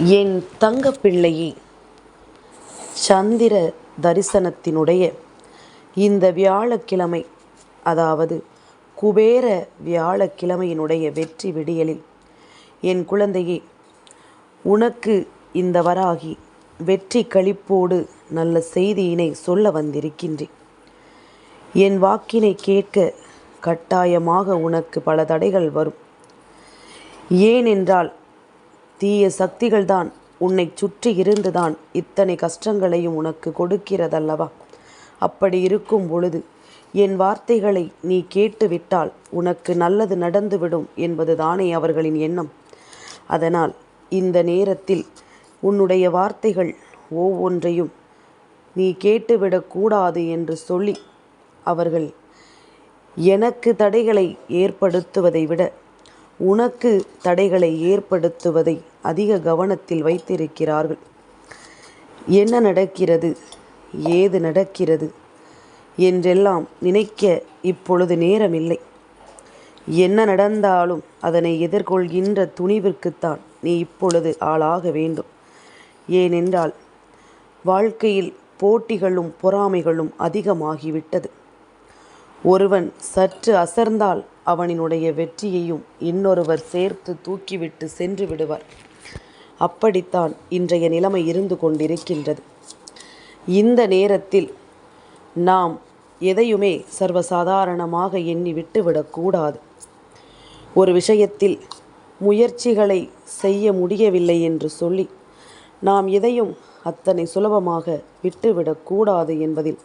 என் தங்கப்பிள்ளையே சந்திர தரிசனத்தினுடைய இந்த வியாழக்கிழமை அதாவது குபேர வியாழக்கிழமையினுடைய வெற்றி விடியலில் என் குழந்தையே உனக்கு இந்த வராகி வெற்றி களிப்போடு நல்ல செய்தியினை சொல்ல வந்திருக்கின்றேன். என் வாக்கினை கேட்க கட்டாயமாக உனக்கு பல தடைகள் வரும். ஏனென்றால் தீய சக்திகள்தான் உன்னை சுற்றி இருந்துதான் இத்தனை கஷ்டங்களையும் உனக்கு கொடுக்கிறதல்லவா? அப்படி இருக்கும் பொழுது என் வார்த்தைகளை நீ கேட்டுவிட்டால் உனக்கு நல்லது நடந்துவிடும் என்பது தானே அவர்களின் எண்ணம். அதனால் இந்த நேரத்தில் உன்னுடைய வார்த்தைகள் ஒவ்வொன்றையும் நீ கேட்டுவிடக்கூடாது என்று சொல்லி அவர்கள் எனக்கு தடைகளை ஏற்படுத்துவதை விட உனக்கு தடைகளை ஏற்படுத்துவதை அதிக கவனத்தில் வைத்திருக்கிறார்கள். என்ன நடக்கிறது? ஏது நடக்கிறது? என்றெல்லாம் நினைக்க இப்பொழுது நேரமில்லை. என்ன நடந்தாலும் அதனை எதிர்கொள்கின்ற துணிவிற்குத்தான் நீ இப்பொழுது ஆளாக வேண்டும். ஏனென்றால் வாழ்க்கையில் போட்டிகளும் பொறாமைகளும் அதிகமாகிவிட்டது. ஒருவன் சற்று அசர்ந்தால் அவனினுடைய வெற்றியையும் இன்னொருவர் சேர்த்து தூக்கிவிட்டு சென்று விடுவார். அப்படித்தான் இன்றைய நிலைமை இருந்து கொண்டிருக்கின்றது. இந்த நேரத்தில் நாம் எதையுமே சர்வசாதாரணமாக எண்ணி விட்டுவிடக்கூடாது ஒரு விஷயத்தில் முயற்சிகளை செய்ய முடியவில்லை என்று சொல்லி நாம் எதையும் அத்தனை சுலபமாக விட்டுவிடக்கூடாது என்பதில்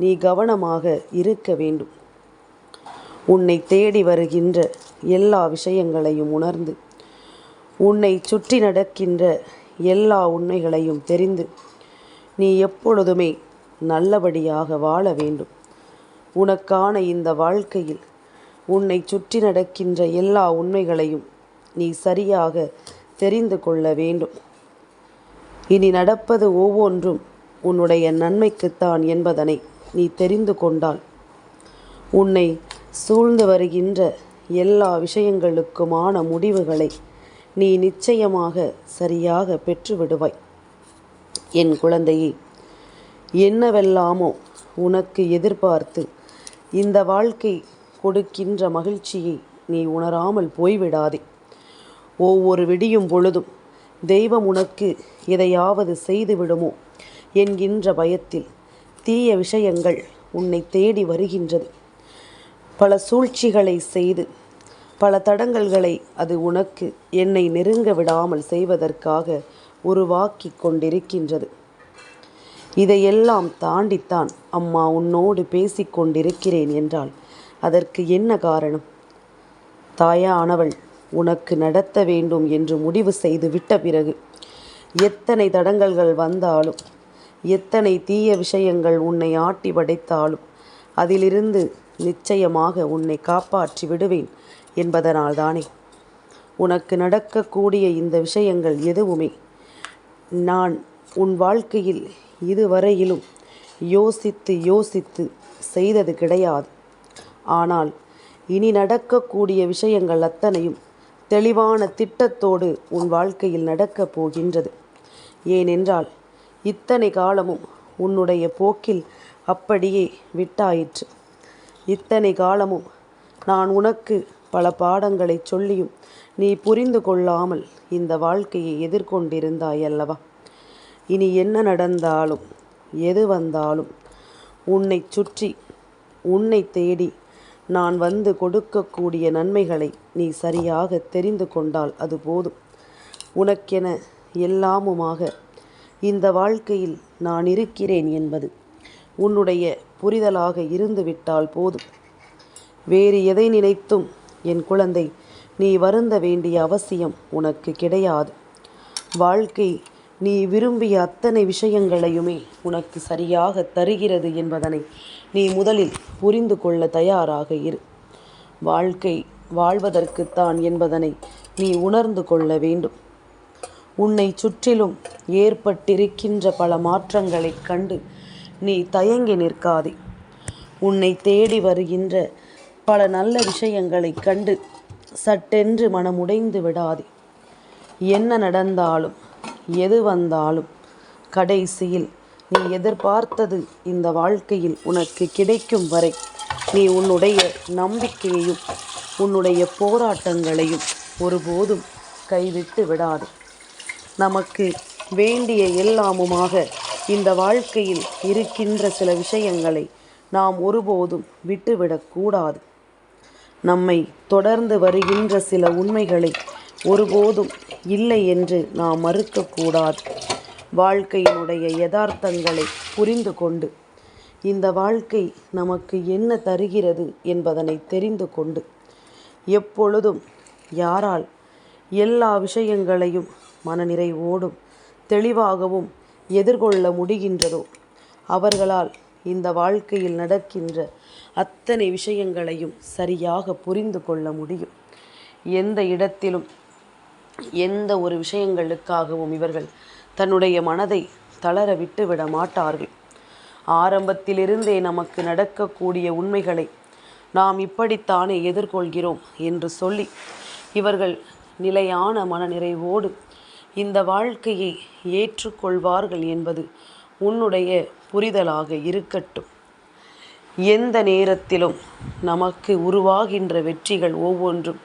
நீ கவனமாக இருக்க வேண்டும். உன்னை தேடி வருகின்ற எல்லா விஷயங்களையும் உணர்ந்து உன்னை சுற்றி நடக்கின்ற எல்லா உண்மைகளையும் தெரிந்து நீ எப்பொழுதுமே நல்லபடியாக வாழ வேண்டும். உனக்கான இந்த வாழ்க்கையில் உன்னை சுற்றி நடக்கின்ற எல்லா உண்மைகளையும் நீ சரியாக தெரிந்து கொள்ள வேண்டும். இனி நடப்பது ஒவ்வொன்றும் உன்னுடைய நன்மைக்குத்தான் என்பதனை நீ தெரிந்து கொண்டால் உன்னை சூழ்ந்து வருகின்ற எல்லா விஷயங்களுக்குமான முடிவுகளை நீ நிச்சயமாக சரியாக பெற்றுவிடுவாய். என் குழந்தையே என்னவெல்லாமோ உனக்கு எதிர்பார்த்து இந்த வாழ்க்கை கொடுக்கின்ற மகிழ்ச்சியை நீ உணராமல் போய்விடாதே. ஒவ்வொரு விடியும் பொழுதும் தெய்வம் உனக்கு எதையாவது செய்து விடுமோ என்கின்ற பயத்தில் தீய விஷயங்கள் உன்னை தேடி வருகின்றது. பல சூழ்ச்சிகளை செய்து பல தடங்கல்களை அது உனக்கு என்னை நெருங்க விடாமல் செய்வதற்காக உருவாக்கி கொண்டிருக்கின்றது. இதையெல்லாம் தாண்டித்தான் அம்மா உன்னோடு பேசிக்கொண்டிருக்கிறேன் என்றால் அதற்கு என்ன காரணம்? தாயானவள் உனக்கு நடத்த வேண்டும் என்று முடிவு செய்து விட்ட பிறகு எத்தனை தடங்கல்கள் வந்தாலும் எத்தனை தீய விஷயங்கள் உன்னை ஆட்டி படைத்தாலும் அதிலிருந்து நிச்சயமாக உன்னை காப்பாற்றி விடுவேன் என்பதனால்தானே. உனக்கு நடக்கக்கூடிய இந்த விஷயங்கள் எதுவுமே. நான் உன் வாழ்க்கையில் இதுவரையிலும் யோசித்து யோசித்து செய்தது கிடையாது. ஆனால் இனி நடக்கக்கூடிய விஷயங்கள் அத்தனையும் தெளிவான திட்டத்தோடு உன் வாழ்க்கையில் நடக்கப் போகின்றது. ஏனென்றால் இத்தனை காலமும் உன்னுடைய போக்கில் அப்படியே விட்டாயிற்று. இத்தனை காலமும் நான் உனக்கு பல பாடங்களை சொல்லியும் நீ புரிந்து கொள்ளாமல் இந்த வாழ்க்கையை எதிர்கொண்டிருந்தாய் அல்லவா? இனி என்ன நடந்தாலும் எது வந்தாலும் உன்னை சுற்றி உன்னை தேடி நான் வந்து கொடுக்கக்கூடிய நன்மைகளை நீ சரியாக தெரிந்து கொண்டால் அது போதும். உனக்கென எல்லாமுமாக இந்த வாழ்க்கையில் நான் இருக்கிறேன் என்பது உன்னுடைய புரிதலாக இருந்துவிட்டால் போதும். வேறு எதை நினைத்தும் என் குழந்தை நீ வருந்த வேண்டிய அவசியம் உனக்கு கிடையாது. வாழ்க்கை நீ விரும்பிய அத்தனை விஷயங்களையுமே உனக்கு சரியாக தருகிறது என்பதனை நீ முதலில் புரிந்து கொள்ள தயாராக இரு. வாழ்க்கை வாழ்வதற்குத்தான் என்பதனை நீ உணர்ந்து கொள்ள வேண்டும். உன்னை சுற்றிலும் ஏற்பட்டிருக்கின்ற பல மாற்றங்களைக் கண்டு நீ தயங்கி நிற்காதே. உன்னை தேடி வருகின்ற பல நல்ல விஷயங்களை கண்டு சட்டென்று மனமுடைந்து விடாதே. என்ன நடந்தாலும் எது வந்தாலும் கடைசியில் நீ எதிர்பார்த்தது இந்த வாழ்க்கையில் உனக்கு கிடைக்கும் வரை நீ உன்னுடைய நம்பிக்கையையும் உன்னுடைய போராட்டங்களையும் ஒருபோதும் கைவிட்டு விடாது. நமக்கு வேண்டிய எல்லாமுமாக இந்த வாழ்க்கையில் இருக்கின்ற சில விஷயங்களை நாம் ஒருபோதும் விட்டுவிடக்கூடாது நம்மை தொடர்ந்து வருகின்ற சில உண்மைகளை ஒருபோதும் இல்லை என்று நாம் மறுக்கக்கூடாது. வாழ்க்கையினுடைய யதார்த்தங்களை புரிந்து கொண்டு இந்த வாழ்க்கை நமக்கு என்ன தருகிறது என்பதனை தெரிந்து கொண்டு எப்பொழுதும் யாரால் எல்லா விஷயங்களையும் மனநிறைவோடும் தெளிவாகவும் எதிர்கொள்ள முடிகின்றதோ அவர்களால் இந்த வாழ்க்கையில் நடக்கின்ற அத்தனை விஷயங்களையும் சரியாக புரிந்து கொள்ள முடியும். எந்த இடத்திலும் எந்த ஒரு விஷயங்களுக்காகவும் இவர்கள் தன்னுடைய மனதை தளர விட்டு விட மாட்டார்கள். ஆரம்பத்திலிருந்தே நமக்கு நடக்கக்கூடிய உண்மைகளை நாம் இப்படித்தானே எதிர்கொள்கிறோம் என்று சொல்லி இவர்கள் நிலையான மனநிறைவோடு இந்த வாழ்க்கையை ஏற்றுக்கொள்வார்கள் என்பது உன்னுடைய புரிதலாக இருக்கட்டும். எந்த நேரத்திலும் நமக்கு உருவாகின்ற வெற்றிகள் ஒவ்வொன்றும்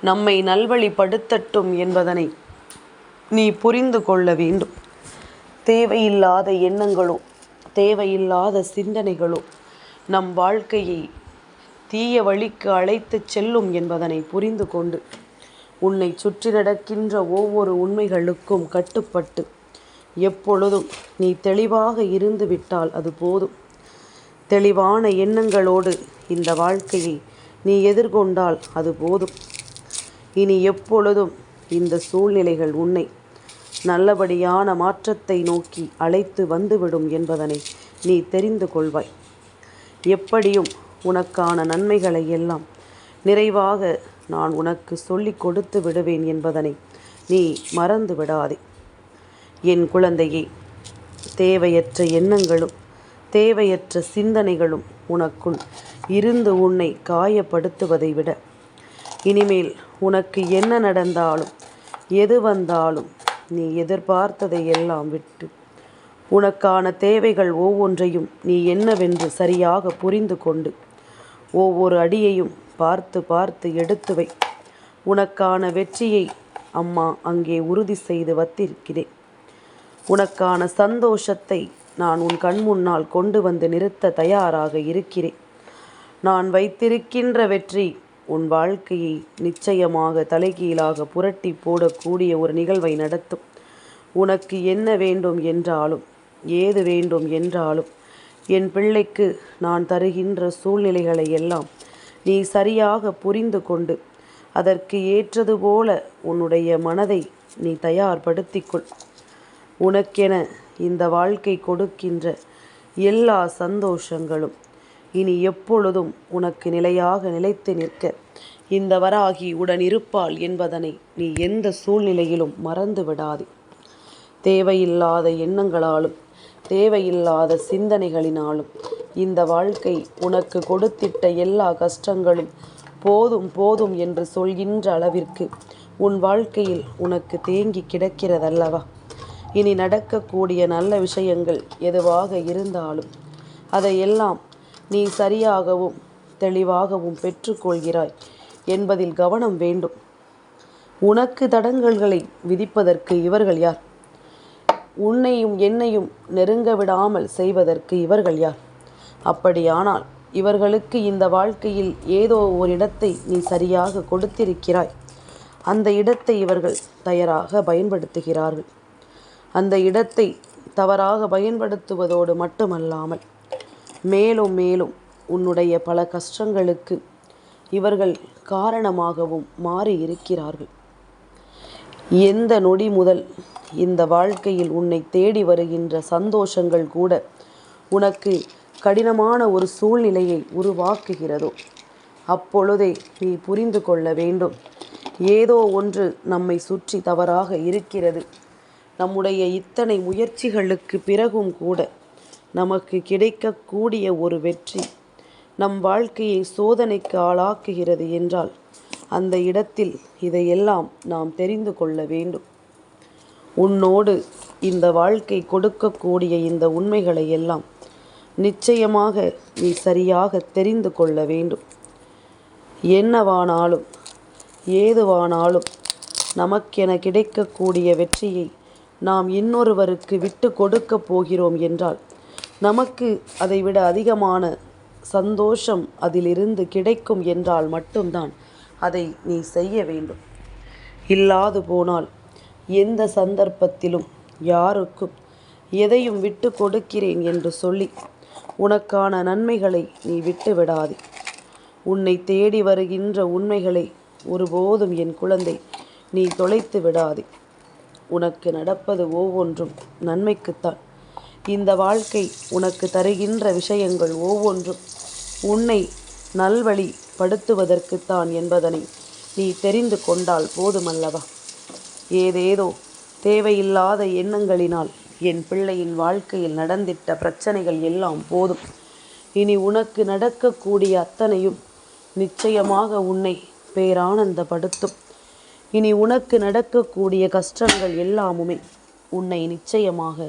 நம்மை நல்வழிப்படுத்தட்டும் என்பதனை நீ புரிந்து கொள்ள வேண்டும். தேவையில்லாத எண்ணங்களோ தேவையில்லாத சிந்தனைகளோ நம் வாழ்க்கையை தீய வழிக்கு அழைத்துச் செல்லும் என்பதனை புரிந்து கொண்டு உன்னை சுற்றி நடக்கின்ற ஒவ்வொரு உண்மைகளுக்கும் கட்டுப்பட்டு எப்பொழுதும் நீ தெளிவாக இருந்து விட்டால் அது போதும். தெளிவான எண்ணங்களோடு இந்த வாழ்க்கையை நீ எதிர்கொண்டால் அது போதும். இனி எப்பொழுதும் இந்த சூழ்நிலைகள் உன்னை நல்லபடியான மாற்றத்தை நோக்கி அழைத்து வந்துவிடும் என்பதனை நீ தெரிந்து கொள்வாய். எப்படியும் உனக்கான நன்மைகளை எல்லாம் நிறைவாக நான் உனக்கு சொல்லிக் கொடுத்து விடுவேன் என்பதனை நீ மறந்து விடாதே என் குழந்தையே தேவையற்ற எண்ணங்களும் தேவையற்ற சிந்தனைகளும் உனக்குள் இருந்து உன்னை காயப்படுத்துவதை விட இனிமேல் உனக்கு என்ன நடந்தாலும் எது வந்தாலும் நீ எதிர்பார்த்ததை எல்லாம் விட்டு உனக்கான தேவைகள் ஒவ்வொன்றையும் நீ என்னவென்று சரியாக புரிந்து கொண்டு ஒவ்வொரு அடியையும் பார்த்து பார்த்து எடுத்து வை. உனக்கான வெற்றியை அம்மா அங்கே உறுதி செய்து வத்திருக்கிறேன். உனக்கான சந்தோஷத்தை நான் உன் கண் முன்னால் கொண்டு வந்து நிறுத்த தயாராக இருக்கிறேன். நான் வைத்திருக்கின்ற வெற்றி உன் வாழ்க்கையை நிச்சயமாக தலைகீழாக புரட்டி போடக்கூடிய ஒரு நிகழ்வை நடத்தும். உனக்கு என்ன வேண்டும் என்றாலும் ஏது வேண்டும் என்றாலும் என் பிள்ளைக்கு நான் தருகின்ற சூழ்நிலைகளை எல்லாம் நீ சரியாக புரிந்து கொண்டு அதற்கு ஏற்றது போல உன்னுடைய மனதை நீ தயார்படுத்திக்கொள். உனக்கென இந்த வாழ்க்கை கொடுக்கின்ற எல்லா சந்தோஷங்களும். இனி எப்பொழுதும் உனக்கு நிலையாக நிலைத்து நிற்க. இந்த வராகி உடன் இருப்பாள் என்பதனை நீ எந்த சூழ்நிலையிலும் மறந்து விடாதே. தேவையில்லாத எண்ணங்களாலும் தேவையில்லாத சிந்தனைகளினாலும் இந்த வாழ்க்கை உனக்கு கொடுத்திட்ட எல்லா கஷ்டங்களும் போதும் போதும் என்று சொல்கின்ற அளவிற்கு உன் வாழ்க்கையில் உனக்கு தேங்கி கிடக்கிறதல்லவா? இனி நடக்கக்கூடிய நல்ல விஷயங்கள் எதுவாக இருந்தாலும் அதையெல்லாம் நீ சரியாகவும் தெளிவாகவும் பெற்றுக்கொள்கிறாய் என்பதில் கவனம் வேண்டும். உனக்கு தடங்கல்களை விதிப்பதற்கு இவர்கள் யார்? உன்னையும் என்னையும் நெருங்க விடாமல் செய்வதற்கு இவர்கள் யார்? அப்படியானால் இவர்களுக்கு இந்த வாழ்க்கையில் ஏதோ ஒரு இடத்தை நீ சரியாக கொடுத்திருக்கிறாய். அந்த இடத்தை இவர்கள் தயாராக பயன்படுத்துகிறார்கள். அந்த இடத்தை தவறாக பயன்படுத்துவதோடு மட்டுமல்லாமல் மேலும் மேலும் உன்னுடைய பல கஷ்டங்களுக்கு இவர்கள் காரணமாகவும் மாறி இருக்கிறார்கள் எந்த நொடி முதல் இந்த வாழ்க்கையில் உன்னை தேடி வருகின்ற சந்தோஷங்கள் கூட உனக்கு கடினமான ஒரு சூழ்நிலையை உருவாக்குகிறதோ அப்பொழுதே நீ புரிந்து கொள்ள வேண்டும். ஏதோ ஒன்று நம்மை சுற்றி தவறாக இருக்கிறது. நம்முடைய இத்தனை முயற்சிகளுக்கு பிறகும் கூட நமக்கு கிடைக்கக்கூடிய ஒரு வெற்றி நம் வாழ்க்கையை சோதனைக்கு ஆளாக்குகிறது என்றால் அந்த இடத்தில் இதையெல்லாம் நாம் தெரிந்து கொள்ள வேண்டும். உன்னோடு இந்த வாழ்க்கை கொடுக்கக்கூடிய இந்த உண்மைகளை எல்லாம் நிச்சயமாக நீ சரியாக தெரிந்து கொள்ள வேண்டும். என்னவானாலும் ஏதுவானாலும் நமக்கென கிடைக்கக்கூடிய வெற்றியை நாம் இன்னொருவருக்கு விட்டு கொடுக்க போகிறோம் என்றால் நமக்கு அதைவிட அதிகமான சந்தோஷம் அதிலிருந்து கிடைக்கும் என்றால் மட்டும்தான் அதை நீ செய்ய வேண்டும். இல்லாது போனால் எந்த சந்தர்ப்பத்திலும் யாருக்கும் எதையும் விட்டு கொடுக்கிறேன் என்று சொல்லி உனக்கான நன்மைகளை நீ விட்டு விடாதே. உன்னை தேடி வருகின்ற உண்மைகளை ஒருபோதும் என் குழந்தை நீ தொலைத்து விடாதே. உனக்கு நடப்பது ஒவ்வொன்றும் நன்மைக்குத்தான். இந்த வாழ்க்கை உனக்கு தருகின்ற விஷயங்கள் ஒவ்வொன்றும் உன்னை நல்வழி படுத்துவதற்குத்தான் என்பதனை நீ தெரிந்து கொண்டால் போதுமல்லவா. ஏதேதோ தேவையில்லாத எண்ணங்களினால் என் பிள்ளையின் வாழ்க்கையில் நடந்திட்ட பிரச்சனைகள் எல்லாம் போதும். இனி உனக்கு நடக்கக்கூடிய அத்தனையும் நிச்சயமாக உன்னை பேரானந்தப்படுத்தும். இனி உனக்கு நடக்கக்கூடிய கஷ்டங்கள் எல்லாமுமே உன்னை நிச்சயமாக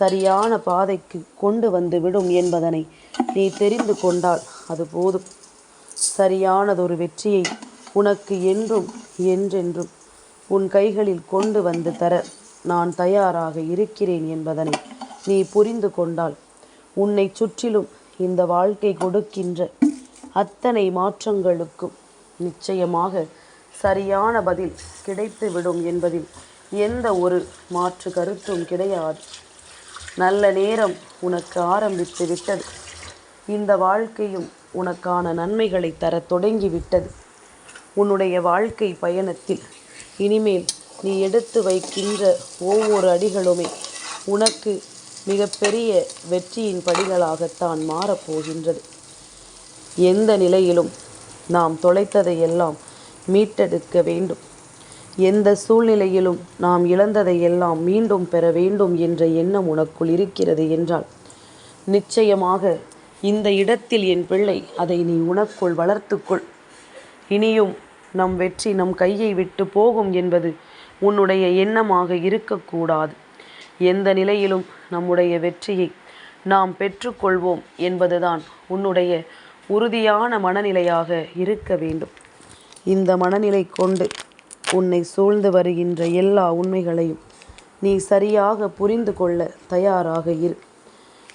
சரியான பாதைக்கு கொண்டு வந்து விடும் என்பதனை நீ தெரிந்து கொண்டால் அது போதும். சரியானதொரு வெற்றியை உனக்கு என்றும் என்றென்றும் உன் கைகளில் கொண்டு வந்து தர நான் தயாராக இருக்கிறேன் என்பதனை நீ புரிந்து கொண்டால் உன்னை சுற்றிலும் இந்த வாழ்க்கை கொடுக்கின்ற அத்தனை மாற்றங்களுக்கும் நிச்சயமாக சரியான பதில் கிடைத்துவிடும் என்பதில் எந்த ஒரு மாற்று கருத்தும் கிடையாது. நல்ல நேரம் உனக்கு ஆரம்பித்து விட்டது. இந்த வாழ்க்கையும் உனக்கான நன்மைகளை தர தொடங்கிவிட்டது உன்னுடைய வாழ்க்கை பயணத்தில் இனிமேல் நீ எடுத்து வைக்கின்ற ஒவ்வொரு அடிகளுமே உனக்கு மிகப்பெரிய வெற்றியின் படிகளாகத்தான் மாறப்போகின்றது எந்த நிலையிலும் நாம் தொலைத்ததையெல்லாம் மீட்டெடுக்க வேண்டும். எந்த சூழ்நிலையிலும் நாம் இழந்ததை எல்லாம் மீண்டும் பெற வேண்டும் என்ற எண்ணம் உனக்குள் இருக்கிறது என்றால் நிச்சயமாக இந்த இடத்தில் என் பிள்ளை அதை நீ உனக்குள் வளர்த்துக்கொள். இனியும் நம் வெற்றி நம் கையை விட்டு போகும் என்பது உன்னுடைய எண்ணமாக இருக்கக்கூடாது. எந்த நிலையிலும் நம்முடைய வெற்றியை நாம் பெற்றுக்கொள்வோம் என்பதுதான் உன்னுடைய உறுதியான மனநிலையாக இருக்க வேண்டும். இந்த மனநிலை கொண்டு உன்னை சூழ்ந்து வருகின்ற எல்லா உண்மைகளையும் நீ சரியாக புரிந்து கொள்ள தயாராக இரு.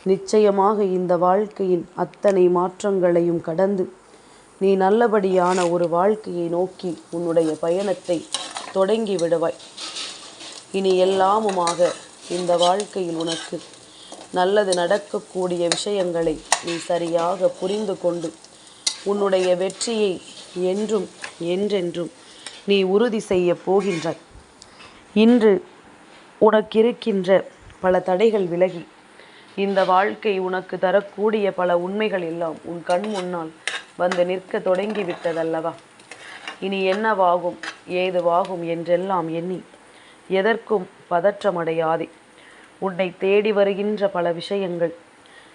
நிச்சயமாக இந்த வாழ்க்கையின் அத்தனை மாற்றங்களையும் கடந்து நீ நல்லபடியான ஒரு வாழ்க்கையை நோக்கி உன்னுடைய பயணத்தை தொடங்கி விடுவாய். இனி எல்லாமுமாக இந்த வாழ்க்கையில் உனக்கு நல்லது நடக்கக்கூடிய விஷயங்களை நீ சரியாக புரிந்து கொண்டு உன்னுடைய வெற்றியை என்றும் என்றென்றும் நீ உறுதி செய்ய போகின்றாய். இன்று உனக்கிருக்கின்ற பல தடைகள் விலகி இந்த வாழ்க்கை உனக்கு தரக்கூடிய பல உண்மைகள் எல்லாம் உன் கண் முன்னால் வந்து நிற்க தொடங்கி விட்டதல்லவா இனி என்னவாகும் ஏதுவாகும் என்றெல்லாம் எண்ணி எதற்கும் பதற்றமடையாதே. உன்னை தேடி வருகின்ற பல விஷயங்கள்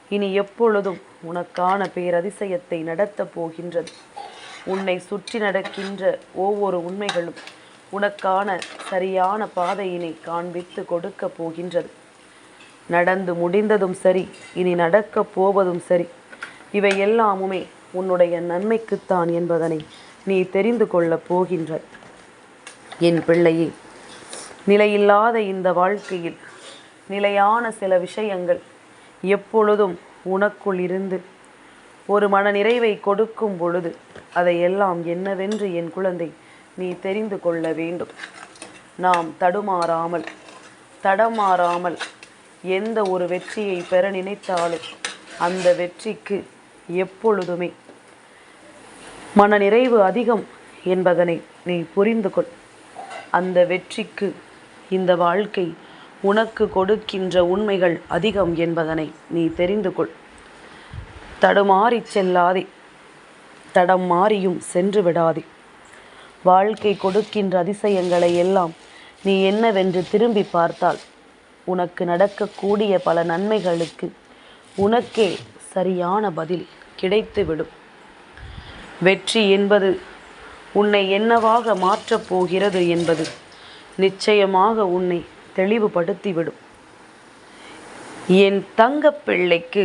இனி எப்பொழுதும் உனக்கான பேரதிசயத்தை நடத்தப் போகின்றது. உன்னை சுற்றி நடக்கின்ற ஒவ்வொரு உண்மைகளும் உனக்கான சரியான பாதையினை காண்பித்து கொடுக்க போகின்றது. நடந்து முடிந்ததும் சரி இனி நடக்கப் போவதும் சரி. இவை எல்லாமுமே உன்னுடைய நன்மைக்குத்தான் என்பதனை நீ தெரிந்து கொள்ளப் போகின்றாய். என் பிள்ளையே நிலையில்லாத இந்த வாழ்க்கையில் நிலையான சில விஷயங்கள் எப்பொழுதும் உனக்குள் இருந்து ஒரு மன நிறைவை கொடுக்கும் பொழுது அதையெல்லாம் என்னவென்று என் குழந்தை நீ தெரிந்து கொள்ள வேண்டும். நாம் தடுமாறாமல் தடமாறாமல் எந்த ஒரு வெற்றியை பெற நினைத்தாலும் அந்த வெற்றிக்கு எப்பொழுதுமே மனநிறைவு அதிகம் என்பதனை நீ புரிந்து கொள். அந்த வெற்றிக்கு இந்த வாழ்க்கை உனக்கு கொடுக்கின்ற உண்மைகள் அதிகம் என்பதனை நீ தெரிந்து கொள். தடுமாறி செல்லாதே. தடம் மாறியும் சென்று விடாதே. வாழ்க்கை கொடுக்கின்ற அதிசயங்களை எல்லாம் நீ என்னவென்று திரும்பி பார்த்தால் உனக்கு நடக்கக்கூடிய பல நன்மைகளுக்கு உனக்கே சரியான பதில் கிடைத்துவிடும். வெற்றி என்பது உன்னை என்னவாக மாற்றப் போகிறது என்பது நிச்சயமாக உன்னை தெளிவுபடுத்திவிடும். என் தங்கப்பிள்ளைக்கு